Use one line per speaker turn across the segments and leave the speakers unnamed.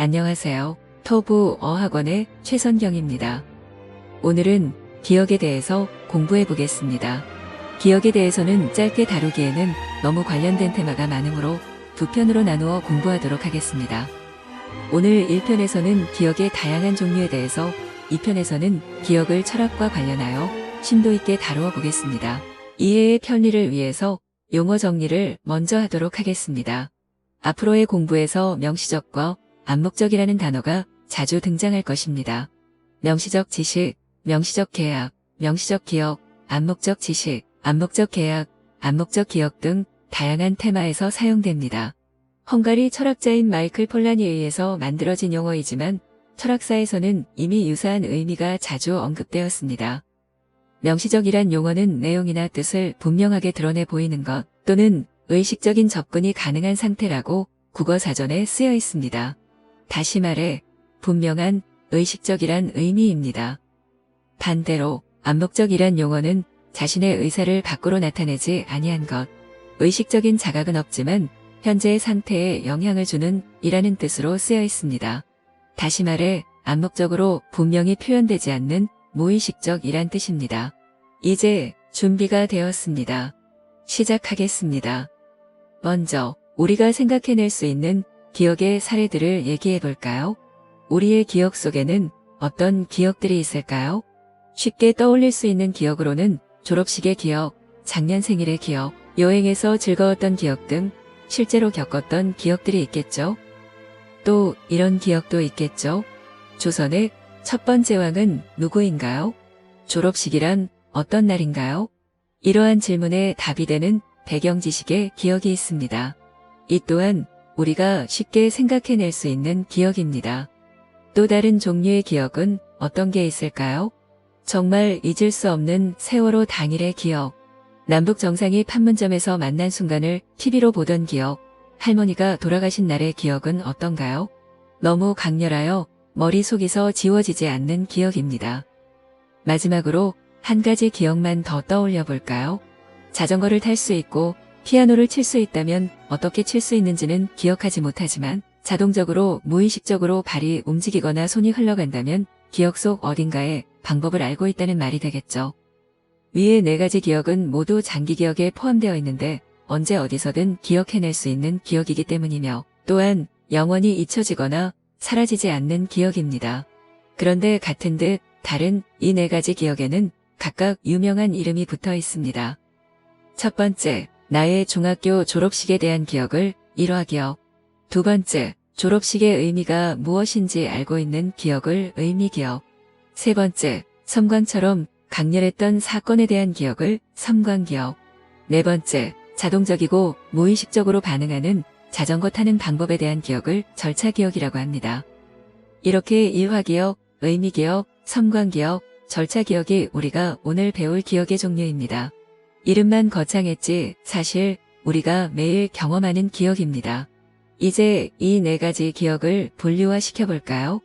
안녕하세요. 터부 어학원의 최선경입니다. 오늘은 기억에 대해서 공부해 보겠습니다. 기억에 대해서는 짧게 다루기에는 너무 관련된 테마가 많으므로 두 편으로 나누어 공부하도록 하겠습니다. 오늘 1편에서는 기억의 다양한 종류에 대해서 2편에서는 기억을 철학과 관련하여 심도 있게 다루어 보겠습니다. 이해의 편리를 위해서 용어 정리를 먼저 하도록 하겠습니다. 앞으로의 공부에서 명시적과 암묵적이라는 단어가 자주 등장할 것입니다. 명시적 지식, 명시적 계약, 명시적 기억, 암묵적 지식, 암묵적 계약, 암묵적 기억 등 다양한 테마에서 사용됩니다. 헝가리 철학자인 마이클 폴란에 의해서 만들어진 용어이지만 철학사에서는 이미 유사한 의미가 자주 언급되었습니다. 명시적이란 용어는 내용이나 뜻을 분명하게 드러내 보이는 것 또는 의식적인 접근이 가능한 상태라고 국어사전에 쓰여 있습니다. 다시 말해 분명한 의식적이란 의미입니다. 반대로 암묵적이란 용어는 자신의 의사를 밖으로 나타내지 아니한 것, 의식적인 자각은 없지만 현재의 상태에 영향을 주는 이라는 뜻으로 쓰여 있습니다. 다시 말해 암묵적으로 분명히 표현되지 않는 무의식적이란 뜻입니다. 이제 준비가 되었습니다. 시작하겠습니다. 먼저 우리가 생각해낼 수 있는 기억의 사례들을 얘기해 볼까요? 우리의 기억 속에는 어떤 기억들이 있을까요? 쉽게 떠올릴 수 있는 기억으로는 졸업식의 기억, 작년 생일의 기억, 여행에서 즐거웠던 기억 등 실제로 겪었던 기억들이 있겠죠? 또 이런 기억도 있겠죠? 조선의 첫 번째 왕은 누구인가요? 졸업식이란 어떤 날인가요? 이러한 질문에 답이 되는 배경 지식의 기억이 있습니다. 이 또한 우리가 쉽게 생각해낼 수 있는 기억입니다. 또 다른 종류의 기억은 어떤 게 있을까요? 정말 잊을 수 없는 세월호 당일의 기억. 남북 정상이 판문점에서 만난 순간을 TV로 보던 기억. 할머니가 돌아가신 날의 기억은 어떤가요? 너무 강렬하여 머릿속에서 지워지지 않는 기억입니다. 마지막으로 한 가지 기억만 더 떠올려 볼까요? 자전거를 탈 수 있고 피아노를 칠 수 있다면 어떻게 칠 수 있는지는 기억하지 못하지만 자동적으로 무의식적으로 발이 움직이거나 손이 흘러간다면 기억 속 어딘가에 방법을 알고 있다는 말이 되겠죠. 위의 네 가지 기억은 모두 장기 기억에 포함되어 있는데 언제 어디서든 기억해낼 수 있는 기억이기 때문이며 또한 영원히 잊혀지거나 사라지지 않는 기억입니다. 그런데 같은 듯 다른 이 네 가지 기억에는 각각 유명한 이름이 붙어 있습니다. 첫 번째, 나의 중학교 졸업식에 대한 기억을 일화 기억. 두 번째, 졸업식의 의미가 무엇인지 알고 있는 기억을 의미 기억. 세 번째, 섬광처럼 강렬했던 사건에 대한 기억을 섬광 기억. 네 번째, 자동적이고 무의식적으로 반응하는 자전거 타는 방법에 대한 기억을 절차 기억이라고 합니다. 이렇게 일화 기억, 의미 기억, 섬광 기억, 절차 기억이 우리가 오늘 배울 기억의 종류입니다. 이름만 거창했지 사실 우리가 매일 경험하는 기억입니다. 이제 이 네 가지 기억을 분류화 시켜볼까요?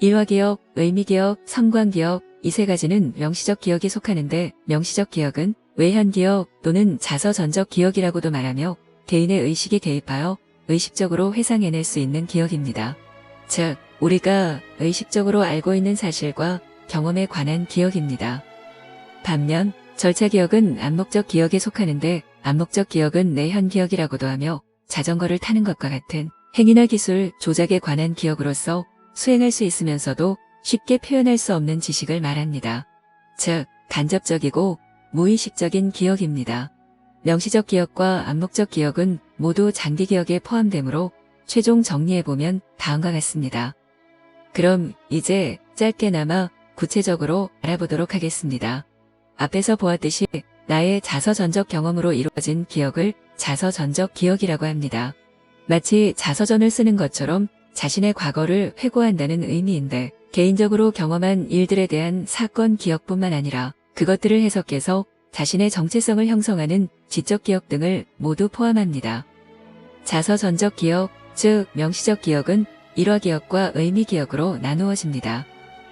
일화 기억, 의미 기억, 섬광 기억, 이 세 가지는 명시적 기억에 속하는데 명시적 기억은 외현 기억 또는 자서 전적 기억이라고도 말하며 개인의 의식이 개입하여 의식적으로 회상해낼 수 있는 기억입니다. 즉, 우리가 의식적으로 알고 있는 사실과 경험에 관한 기억입니다. 반면 절차 기억은 암묵적 기억에 속하는데 암묵적 기억은 내현 기억이라고도 하며 자전거를 타는 것과 같은 행위나 기술, 조작에 관한 기억으로서 수행할 수 있으면서도 쉽게 표현할 수 없는 지식을 말합니다. 즉, 간접적이고 무의식적인 기억입니다. 명시적 기억과 암묵적 기억은 모두 장기 기억에 포함되므로 최종 정리해보면 다음과 같습니다. 그럼 이제 짧게나마 구체적으로 알아보도록 하겠습니다. 앞에서 보았듯이 나의 자서전적 경험으로 이루어진 기억을 자서전적 기억이라고 합니다. 마치 자서전을 쓰는 것처럼 자신의 과거를 회고한다는 의미인데 개인적으로 경험한 일들에 대한 사건 기억뿐만 아니라 그것들을 해석해서 자신의 정체성을 형성하는 지적 기억 등을 모두 포함합니다. 자서전적 기억, 즉 명시적 기억은 일화 기억과 의미 기억으로 나누어집니다.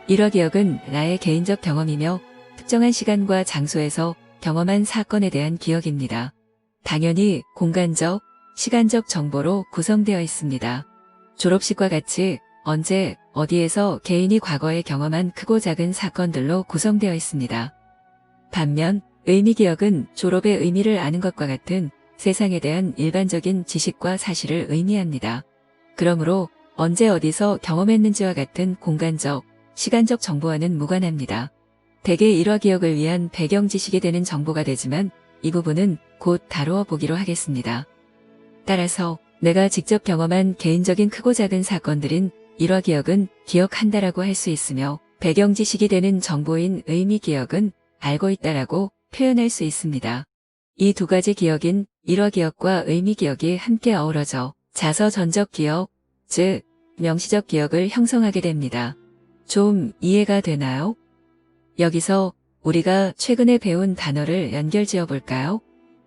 일화 기억은 나의 개인적 경험이며 특정한 시간과 장소에서 경험한 사건에 대한 기억입니다. 당연히 공간적, 시간적 정보로 구성되어 있습니다. 졸업식과 같이 언제, 어디에서 개인이 과거에 경험한 크고 작은 사건들로 구성되어 있습니다. 반면 의미기억은 졸업의 의미를 아는 것과 같은 세상에 대한 일반적인 지식과 사실을 의미합니다. 그러므로 언제 어디서 경험했는지와 같은 공간적, 시간적 정보와는 무관합니다. 대개 일화 기억을 위한 배경 지식이 되는 정보가 되지만 이 부분은 곧 다루어 보기로 하겠습니다. 따라서 내가 직접 경험한 개인적인 크고 작은 사건들인 일화 기억은 기억한다라고 할 수 있으며 배경 지식이 되는 정보인 의미 기억은 알고 있다라고 표현할 수 있습니다. 이 두 가지 기억인 일화 기억과 의미 기억이 함께 어우러져 자서 전적 기억, 즉 명시적 기억을 형성하게 됩니다. 좀 이해가 되나요? 여기서 우리가 최근에 배운 단어를 연결 지어 볼까요?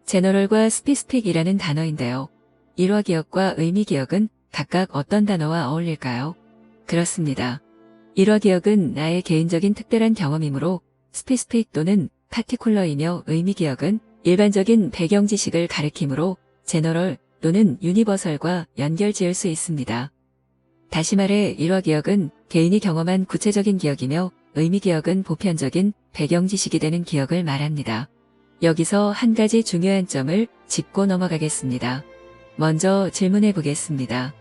제너럴과 스피스픽이라는 단어인데요. 일화 기억과 의미 기억은 각각 어떤 단어와 어울릴까요? 그렇습니다. 일화 기억은 나의 개인적인 특별한 경험이므로 스피스픽 또는 파티쿨러이며 의미 기억은 일반적인 배경 지식을 가리키므로 제너럴 또는 유니버설과 연결 지을 수 있습니다. 다시 말해 일화 기억은 개인이 경험한 구체적인 기억이며 의미 기억은 보편적인 배경 지식이 되는 기억을 말합니다. 여기서 한 가지 중요한 점을 짚고 넘어가겠습니다. 먼저 질문해 보겠습니다.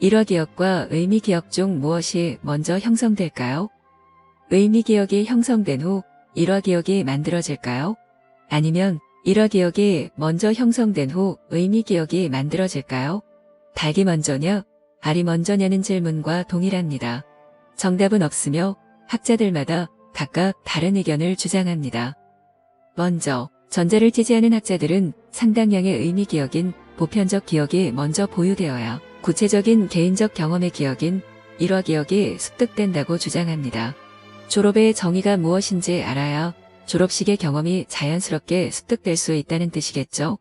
일화 기억과 의미 기억 중 무엇이 먼저 형성될까요? 의미 기억이 형성된 후 일화 기억이 만들어질까요? 아니면 일화 기억이 먼저 형성된 후 의미 기억이 만들어질까요? 닭이 먼저냐, 알이 먼저냐는 질문과 동일합니다. 정답은 없으며 학자들마다 각각 다른 의견을 주장합니다. 먼저 전자를 지지하는 학자들은 상당량의 의미 기억인 보편적 기억이 먼저 보유되어야 구체적인 개인적 경험의 기억인 일화 기억이 습득된다고 주장합니다. 졸업의 정의가 무엇인지 알아야 졸업식의 경험이 자연스럽게 습득될 수 있다는 뜻이겠죠.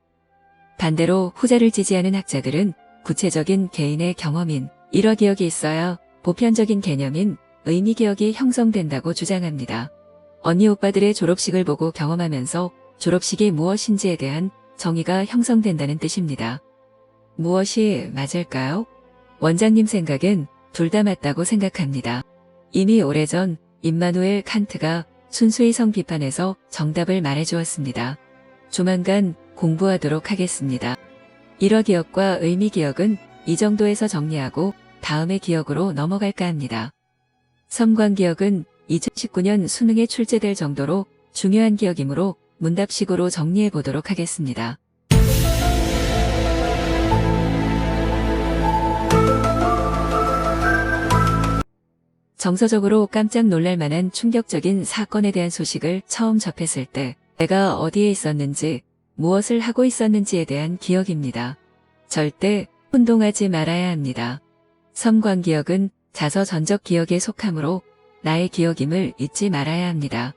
반대로 후자를 지지하는 학자들은 구체적인 개인의 경험인 일화 기억이 있어야 보편적인 개념인 의미 기억이 형성된다고 주장합니다. 언니 오빠들의 졸업식을 보고 경험하면서 졸업식이 무엇인지에 대한 정의가 형성된다는 뜻입니다. 무엇이 맞을까요? 원장님 생각엔 둘 다 맞다고 생각합니다. 이미 오래전 임마누엘 칸트가 순수이성 비판에서 정답을 말해주었습니다. 조만간 공부하도록 하겠습니다. 일화 기억과 의미 기억은 이 정도에서 정리하고 다음의 기억으로 넘어갈까 합니다. 섬광 기억은 2019년 수능에 출제될 정도로 중요한 기억이므로 문답식으로 정리해 보도록 하겠습니다. 정서적으로 깜짝 놀랄 만한 충격적인 사건에 대한 소식을 처음 접했을 때 내가 어디에 있었는지 무엇을 하고 있었는지에 대한 기억입니다. 절대 혼동하지 말아야 합니다. 섬광 기억은 자서 전적 기억에 속하므로 나의 기억임을 잊지 말아야 합니다.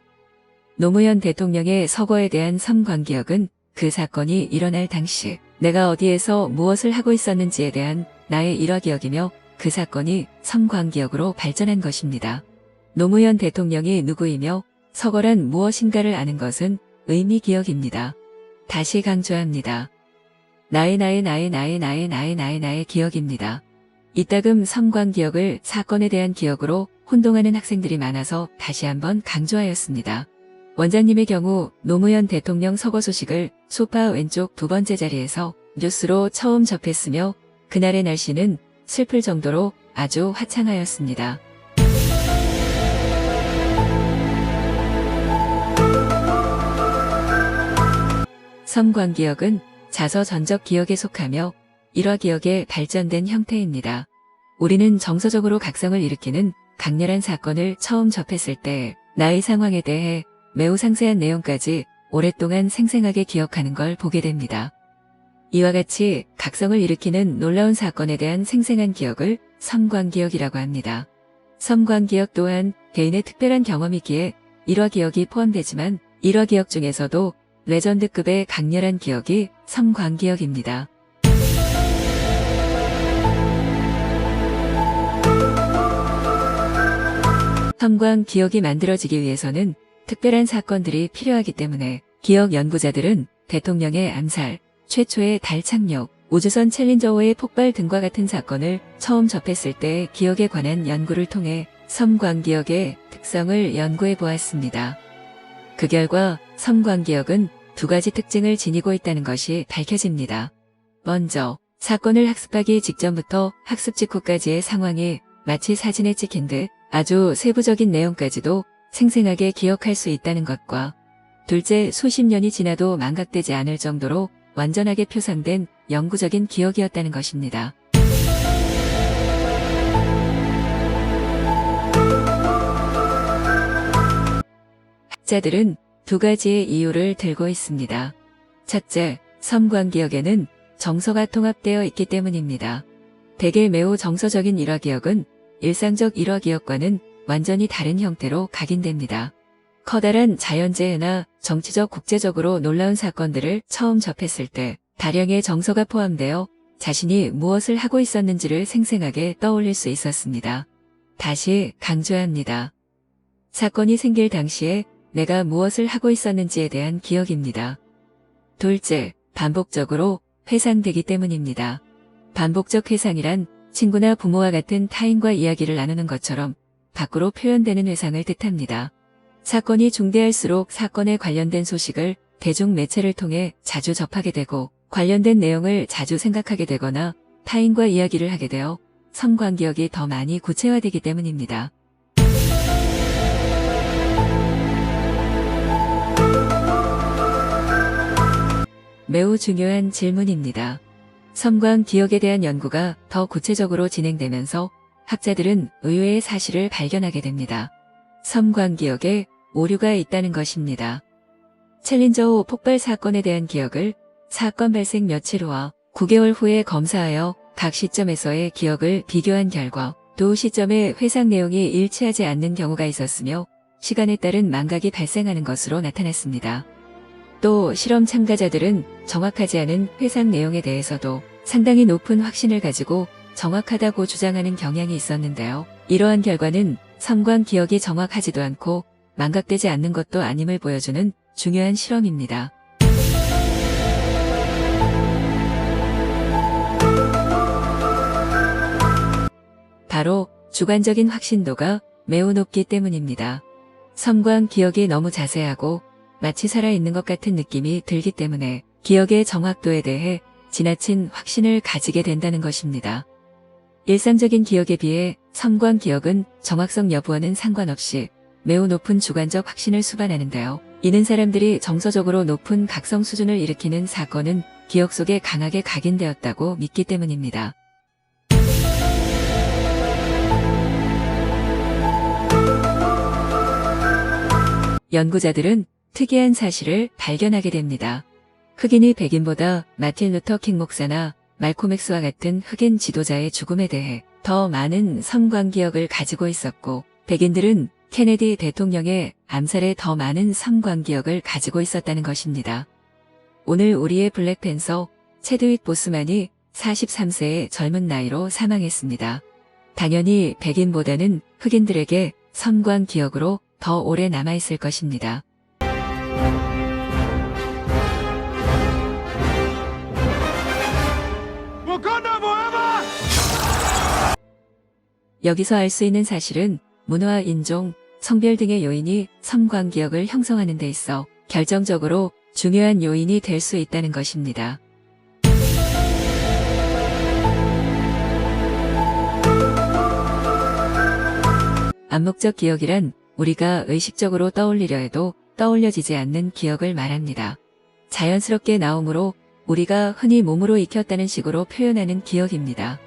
노무현 대통령의 서거에 대한 섬광 기억은 그 사건이 일어날 당시 내가 어디에서 무엇을 하고 있었는지에 대한 나의 일화 기억이며 그 사건이 섬광 기억으로 발전한 것입니다. 노무현 대통령이 누구이며 서거란 무엇인가를 아는 것은 의미 기억입니다. 다시 강조합니다. 나의 나의 나의 나의 나의 나의 나의 나의 기억입니다. 이따금 섬광 기억을 사건에 대한 기억으로 혼동하는 학생들이 많아서 다시 한번 강조하였습니다. 원장님의 경우 노무현 대통령 서거 소식을 소파 왼쪽 두 번째 자리에서 뉴스로 처음 접했으며 그날의 날씨는 슬플 정도로 아주 화창하였습니다. 기억은 자서 전적 기억에 속하며 일화 기억의 발전된 형태입니다. 우리는 정서적으로 각성을 일으키는 강렬한 사건을 처음 접했을 때 나의 상황에 대해 매우 상세한 내용까지 오랫동안 생생하게 기억하는 걸 보게 됩니다. 이와 같이 각성을 일으키는 놀라운 사건에 대한 생생한 기억을 섬광기억이라고 합니다. 섬광기억 또한 개인의 특별한 경험이기에 일화 기억이 포함되지만 일화 기억 중에서도 레전드급의 강렬한 기억이 섬광기억입니다. 섬광 기억이 만들어지기 위해서는 특별한 사건들이 필요하기 때문에 기억 연구자들은 대통령의 암살, 최초의 달 착륙, 우주선 챌린저호의 폭발 등과 같은 사건을 처음 접했을 때 기억에 관한 연구를 통해 섬광기억의 특성을 연구해 보았습니다. 그 결과 섬광기억은 두 가지 특징을 지니고 있다는 것이 밝혀집니다. 먼저 사건을 학습하기 직전부터 학습 직후까지의 상황이 마치 사진에 찍힌 듯 아주 세부적인 내용까지도 생생하게 기억할 수 있다는 것과 둘째 수십 년이 지나도 망각되지 않을 정도로 완전하게 표상된 영구적인 기억이었다는 것입니다. 학자들은 두 가지의 이유를 들고 있습니다. 첫째, 섬광기억에는 정서가 통합되어 있기 때문입니다. 대개 매우 정서적인 일화기억은 일상적 일화 기억과는 완전히 다른 형태로 각인됩니다. 커다란 자연재해나 정치적 국제적으로 놀라운 사건들을 처음 접했을 때 다량의 정서가 포함되어 자신이 무엇을 하고 있었는지를 생생하게 떠올릴 수 있었습니다. 다시 강조합니다. 사건이 생길 당시에 내가 무엇을 하고 있었는지에 대한 기억입니다. 둘째, 반복적으로 회상되기 때문입니다. 반복적 회상이란 친구나 부모와 같은 타인과 이야기를 나누는 것처럼 밖으로 표현되는 회상을 뜻합니다. 사건이 중대할수록 사건에 관련된 소식을 대중 매체를 통해 자주 접하게 되고 관련된 내용을 자주 생각하게 되거나 타인과 이야기를 하게 되어 성관기억이 더 많이 구체화되기 때문입니다. 매우 중요한 질문입니다. 섬광 기억에 대한 연구가 더 구체적으로 진행되면서 학자들은 의외의 사실을 발견하게 됩니다. 섬광 기억에 오류가 있다는 것입니다. 챌린저5 폭발 사건에 대한 기억을 사건 발생 며칠 후와 9개월 후에 검사하여 각 시점에서의 기억을 비교한 결과 또 시점의 회상 내용이 일치하지 않는 경우가 있었으며 시간에 따른 망각이 발생하는 것으로 나타났습니다. 또 실험 참가자들은 정확하지 않은 회상 내용에 대해서도 상당히 높은 확신을 가지고 정확하다고 주장하는 경향이 있었는데요. 이러한 결과는 섬광 기억이 정확하지도 않고 망각되지 않는 것도 아님을 보여주는 중요한 실험입니다. 바로 주관적인 확신도가 매우 높기 때문입니다. 섬광 기억이 너무 자세하고 마치 살아있는 것 같은 느낌이 들기 때문에 기억의 정확도에 대해 지나친 확신을 가지게 된다는 것입니다. 일상적인 기억에 비해 섬광 기억은 정확성 여부와는 상관없이 매우 높은 주관적 확신을 수반하는데요. 이는 사람들이 정서적으로 높은 각성 수준을 일으키는 사건은 기억 속에 강하게 각인되었다고 믿기 때문입니다. 연구자들은 특이한 사실을 발견하게 됩니다. 흑인이 백인보다 마틴 루터 킹 목사나 말콤 엑스와 같은 흑인 지도자의 죽음에 대해 더 많은 섬광 기억을 가지고 있었고 백인들은 케네디 대통령의 암살에 더 많은 섬광 기억을 가지고 있었다는 것입니다. 오늘 우리의 블랙팬서 체드윅 보스만이 43세의 젊은 나이로 사망했습니다. 당연히 백인보다는 흑인들에게 섬광 기억으로 더 오래 남아있을 것입니다. 여기서 알 수 있는 사실은 문화, 인종, 성별 등의 요인이 기억을 형성하는 데 있어 결정적으로 중요한 요인이 될 수 있다는 것입니다. 암묵적 기억이란 우리가 의식적으로 떠올리려 해도 떠올려지지 않는 기억을 말합니다. 자연스럽게 나오므로 우리가 흔히 몸으로 익혔다는 식으로 표현하는 기억입니다.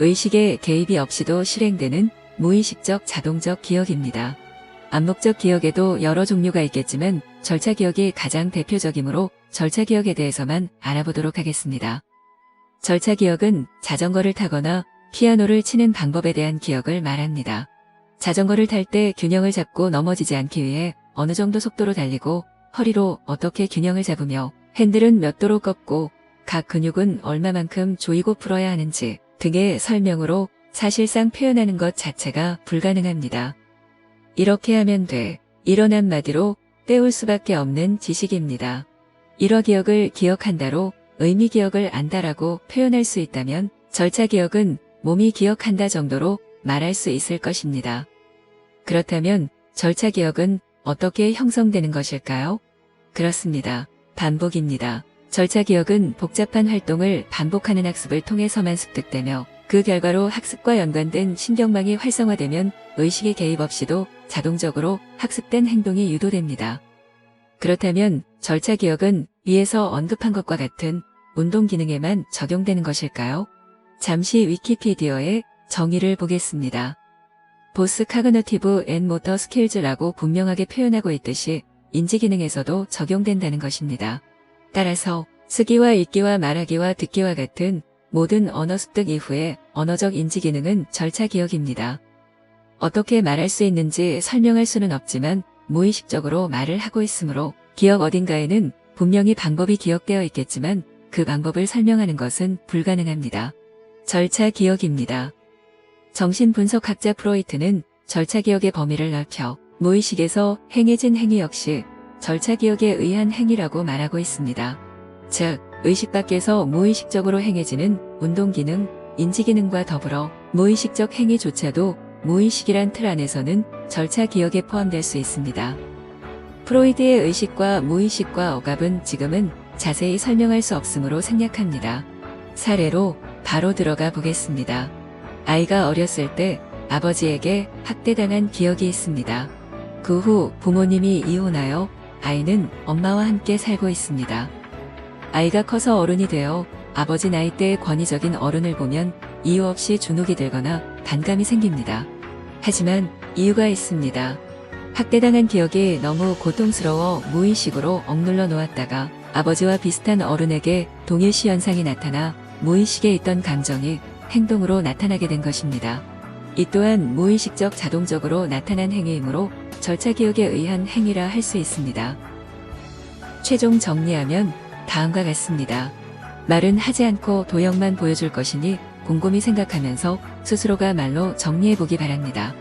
의식의 개입이 없이도 실행되는 무의식적 자동적 기억입니다. 암묵적 기억에도 여러 종류가 있겠지만 절차 기억이 가장 대표적이므로 절차 기억에 대해서만 알아보도록 하겠습니다. 절차 기억은 자전거를 타거나 피아노를 치는 방법에 대한 기억을 말합니다. 자전거를 탈 때 균형을 잡고 넘어지지 않기 위해 어느 정도 속도로 달리고 허리로 어떻게 균형을 잡으며 핸들은 몇 도로 꺾고 각 근육은 얼마만큼 조이고 풀어야 하는지 등의 설명으로 사실상 표현하는 것 자체가 불가능합니다. 이렇게 하면 돼. 이런 한마디로 때울 수밖에 없는 지식입니다. 일화 기억을 기억한다로 의미 기억을 안다라고 표현할 수 있다면 절차 기억은 몸이 기억한다 정도로 말할 수 있을 것입니다. 그렇다면 절차 기억은 어떻게 형성되는 것일까요? 그렇습니다. 반복입니다. 절차 기억은 복잡한 활동을 반복하는 학습을 통해서만 습득되며 그 결과로 학습과 연관된 신경망이 활성화되면 의식의 개입 없이도 자동적으로 학습된 행동이 유도됩니다. 그렇다면 절차 기억은 위에서 언급한 것과 같은 운동 기능에만 적용되는 것일까요? 잠시 위키피디어의 정의를 보겠습니다. 보스 카그너티브 앤 모터 스킬즈라고 분명하게 표현하고 있듯이 인지 기능에서도 적용된다는 것입니다. 따라서 쓰기와 읽기와 말하기와 듣기와 같은 모든 언어 습득 이후의 언어적 인지 기능은 절차 기억입니다. 어떻게 말할 수 있는지 설명할 수는 없지만 무의식적으로 말을 하고 있으므로 기억 어딘가에는 분명히 방법이 기억되어 있겠지만 그 방법을 설명하는 것은 불가능합니다. 절차 기억입니다. 정신분석학자 프로이트는 절차 기억의 범위를 넓혀 무의식에서 행해진 행위 역시 절차 기억에 의한 행위라고 말하고 있습니다. 즉, 의식 밖에서 무의식적으로 행해지는 운동 기능, 인지 기능과 더불어 무의식적 행위조차도 무의식이란 틀 안에서는 절차 기억에 포함될 수 있습니다. 프로이드의 의식과 무의식과 억압은 지금은 자세히 설명할 수 없으므로 생략합니다. 사례로 바로 들어가 보겠습니다. 아이가 어렸을 때 아버지에게 학대당한 기억이 있습니다. 그 후 부모님이 이혼하여 아이는 엄마와 함께 살고 있습니다. 아이가 커서 어른이 되어 아버지 나이대의 권위적인 어른을 보면 이유 없이 주눅이 들거나 반감이 생깁니다. 하지만 이유가 있습니다. 학대당한 기억이 너무 고통스러워 무의식으로 억눌러 놓았다가 아버지와 비슷한 어른에게 동일시 현상이 나타나 무의식에 있던 감정이 행동으로 나타나게 된 것입니다. 이 또한 무의식적 자동적으로 나타난 행위이므로 절차 기억에 의한 행위라 할 수 있습니다. 최종 정리하면 다음과 같습니다. 말은 하지 않고 도형만 보여줄 것이니 곰곰이 생각하면서 스스로가 말로 정리해 보기 바랍니다.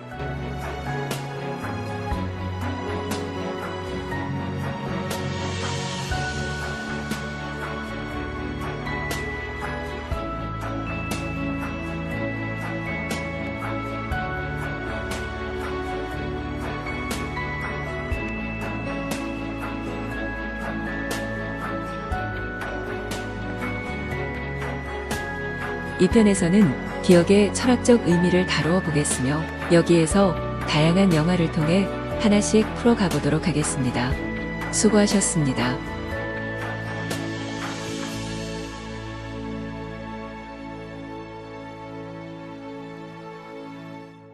이 편에서는 기억의 철학적 의미를 다루어 보겠으며 여기에서 다양한 영화를 통해 하나씩 풀어가 보도록 하겠습니다. 수고하셨습니다.